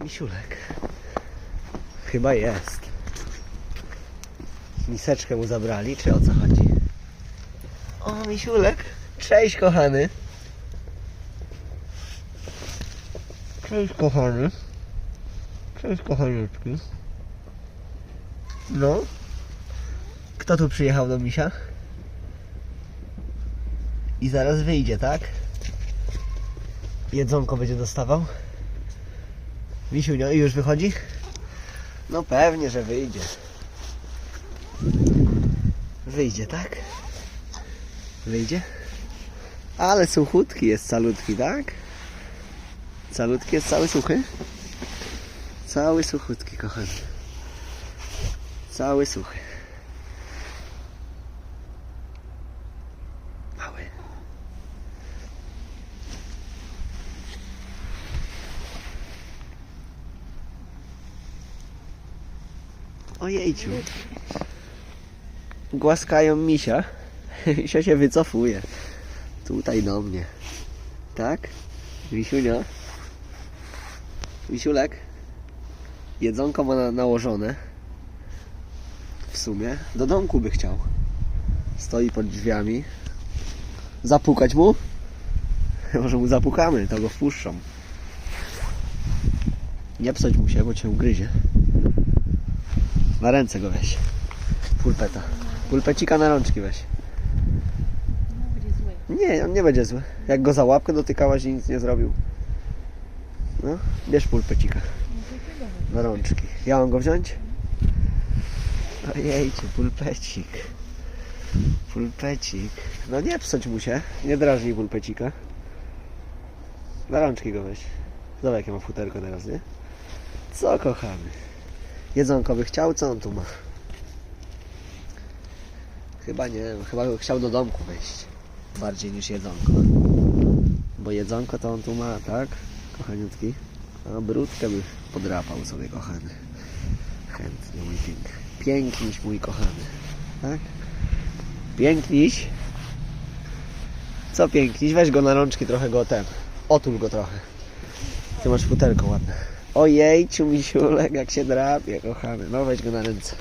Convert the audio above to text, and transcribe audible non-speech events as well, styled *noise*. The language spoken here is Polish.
Misiulek. Chyba jest. Miseczkę mu zabrali, czy o co chodzi? O, misiulek. Cześć, kochany. Cześć, kochany. Cześć, kochaniutki. No. Kto tu przyjechał do misia? I zaraz wyjdzie, tak? Jedzonko będzie dostawał? Misiunio, i już wychodzi? No pewnie, że wyjdzie. Wyjdzie, tak? Wyjdzie? Ale suchutki jest calutki, tak? Calutki jest cały suchy? Cały suchutki, kochany. Cały suchy. Ojejciu. Głaskają misia. *laughs* Misia się wycofuje. Tutaj do mnie. Tak? Misiunio? Misiulek? Jedzonko ma na, nałożone. W sumie. Do domku by chciał. Stoi pod drzwiami. Zapukać mu? *laughs* Może mu zapukamy, to go wpuszczą. Nie psoć mu się, bo cię ugryzie. Na ręce go weź. Pulpeta. Pulpecika na rączki weź. Nie, on nie będzie zły. Jak go za łapkę dotykałaś i nic nie zrobił. No, bierz pulpecika. Na rączki. Ja mam go wziąć? Ojejcie, pulpecik. Pulpecik. No nie psuć mu się. Nie drażnij pulpecika. Na rączki go weź. Zobacz jakie ma futerko teraz, nie? Co kochany? Jedzonko by chciał? Co on tu ma? Chyba nie, chyba chciał do domku wejść. Bardziej niż jedzonko. Bo jedzonko to on tu ma, tak? Kochaniutki. A brudkę by podrapał sobie kochany. Chętnie mój pięk. Piękniś mój kochany. Tak? Piękniś. Co piękniś? Weź go na rączki trochę go ten. Otul go trochę. Ty masz futerko ładne. Ojejciu misiulek, jak się drapie, kochany. No weź go na ręce.